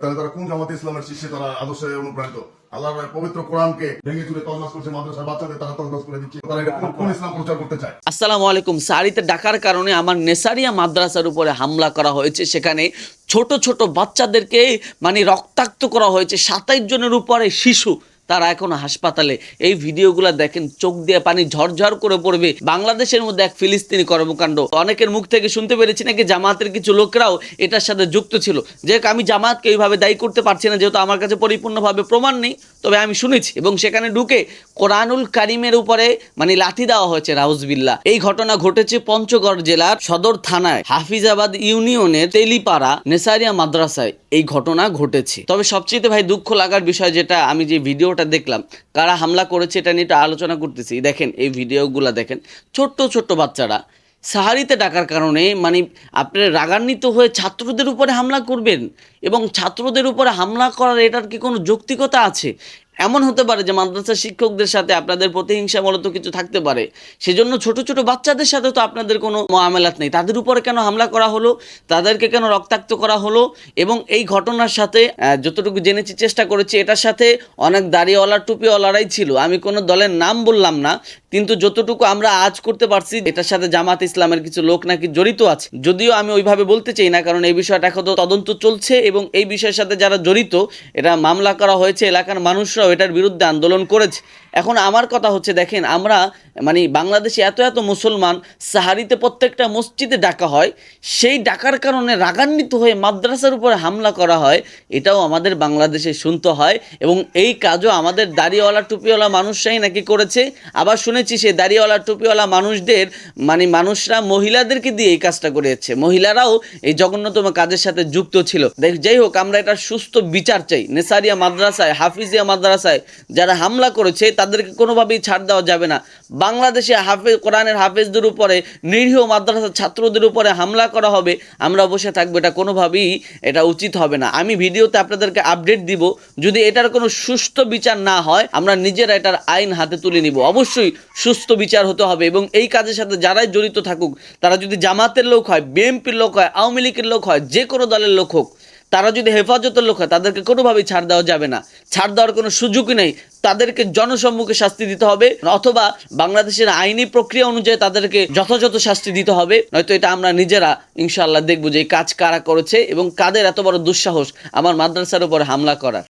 তাহলে তারা কোন জামাতে ইসলামের শীর্ষে তারা আদর্শে অনুপ্রাণিত? আল্লাহর পবিত্র কোরআনকে ভেঙে চুরে তল্লাশ করছে মাদ্রাসা বাচ্চাদের, তারা তল্লাশ করে দিচ্ছে। তারা এটা কোন ইসলাম প্রচার করতে চায়? আসসালামু আলাইকুম। সারিতে ডাকার কারণে আমার নেসারিয়া মাদ্রাসার উপরে হামলা করা হয়েছে। সেখানে ছোট ছোট বাচ্চাদেরকে মানে রক্তাক্ত করা হয়েছে। সাতাইশ জনের উপরে শিশু তারা এখন হাসপাতালে। এই ভিডিওগুলো দেখেন, চোখ দিয়ে পানি ঝরঝর করে পড়বে। বাংলাদেশের মধ্যে এক ফিলিস্তিনি কর্মকাণ্ড। অনেকের মুখ থেকে শুনতে পেরেছি নাকি জামাতের কিছু লোকরাও এটার সাথে যুক্ত ছিল। যে আমি জামাতকে এইভাবে দায়ী করতে পারছি না, যেহেতু আমার কাছে পরিপূর্ণভাবে প্রমাণ নেই, তবে আমি শুনেছি এবং সেখানে ঢুকে কোরআনুল কারিমের উপরে মানে লাঠি দেওয়া হয়েছে রাউজবিল্লা এই ঘটনা ঘটেছে পঞ্চগড় জেলার সদর থানায়, হাফিজাবাদ ইউনিয়নের তেলিপাড়া, নেসারিয়া মাদ্রাসায় এই ঘটনা ঘটেছে। তবে সবচেয়ে ভাই দুঃখ লাগার বিষয় যেটা আমি যে ভিডিওটা দেখলাম, কারা হামলা করেছে এটা নিয়ে আলোচনা করতেছি। দেখেন, এই ভিডিওগুলো দেখেন, ছোট্ট ছোট্ট বাচ্চারা, সাহারিতে ডাকার কারণে মানে আপনি রাগান্বিত হয়ে ছাত্রদের উপরে হামলা করবেন এবং ছাত্রদের উপরে হামলা করার এটার কি কোনো যৌক্তিকতা আছে? এমন হতে পারে যে মাদ্রাসা শিক্ষকদের সাথে আপনাদের প্রতিহিংসা মূলত কিছু থাকতে পারে। সেজন্য ছোট ছোট বাচ্চাদের সাথে তো আপনাদের কোনো মামলাত নেই। তাদের উপরে কেন হামলা করা হলো, তাদেরকে কেন রক্তাক্ত করা হলো এবং এই ঘটনার সাথে যতটুকু জেনেছি চেষ্টা করেছি, এটার সাথে অনেক দাড়িওয়ালা টুপিওয়ালারাই ছিল। আমি কোনো দলের নাম বললাম না, কিন্তু যতটুকু আমরা আজ করতে পারছি, এটার সাথে জামাত ইসলামের কিছু লোক নাকি জড়িত আছে। যদিও আমি ওইভাবে বলতে চাই না, কারণ এই বিষয়টা এখনও তদন্ত চলছে এবং এই বিষয়ের সাথে যারা জড়িত এটা মামলা করা হয়েছে, এলাকার মানুষরাও এটার বিরুদ্ধে আন্দোলন করেছে। এখন আমার কথা হচ্ছে, দেখেন, আমরা মানে বাংলাদেশে এত এত মুসলমান, সাহারিতে প্রত্যেকটা মসজিদে ডাকা হয়, সেই ডাকার কারণে রাগান্বিত হয়ে মাদ্রাসার উপরে হামলা করা হয়, এটাও আমাদের বাংলাদেশে শুনতে হয় এবং এই কাজও আমাদের দাড়িওয়ালা, টুপিওয়ালা মানুষরাই নাকি করেছে। আবার শুনেছি সে দাড়িওয়ালা, টুপিওয়ালা মানুষদের মানে মানুষরা মহিলাদেরকে দিয়ে এই কাজটা করেছে। মহিলারাও এই জঘন্যতম কাজের সাথে যুক্ত ছিল। দেখ, যাই হোক, আমরা এটা সুস্থ বিচার চাই। নেসারিয়া মাদ্রাসায়, হাফিজিয়া মাদ্রাসায় যারা হামলা করেছে, তাদেরকে কোনোভাবেই ছাড় দেওয়া যাবে না। বাংলাদেশে হাফেজ, কোরআনের হাফেজদের উপরে, নিরীহ মাদ্রাসার ছাত্রদের উপরে হামলা করা হবে, আমরা বসে থাকব। এটা কোনোভাবেই এটা উচিত হবে না। আমি ভিডিওতে আপনাদেরকে আপডেট দিব। যদি এটার কোনো সুস্থ বিচার না হয়, আমরা নিজেরা এটার আইন হাতে তুলে নিব। অবশ্যই সুস্থ বিচার হতে হবে এবং এই কাজের সাথে যারাই জড়িত থাকুক, তারা যদি জামাতের লোক হয়, বিএনপির লোক হয়, আওয়ামী লীগের লোক হয়, যে কোনো দলের লোক হোক তারা যদি হেফাজতের লোক হয়, তাদেরকে কোনোভাবেই ছাড় দেওয়া যাবে না। ছাড় দেওয়ার কোনো সুযোগই নেই। তাদেরকে জনসম্মুখে শাস্তি দিতে হবে, অথবা বাংলাদেশের আইনি প্রক্রিয়া অনুযায়ী তাদেরকে যথাযথ শাস্তি দিতে হবে। নয়তো এটা আমরা নিজেরা ইনশাল্লাহ দেখব যে এই কাজ কারা করেছে এবং কাদের এত বড় দুঃসাহস আমার মাদ্রাসার উপরে হামলা করার।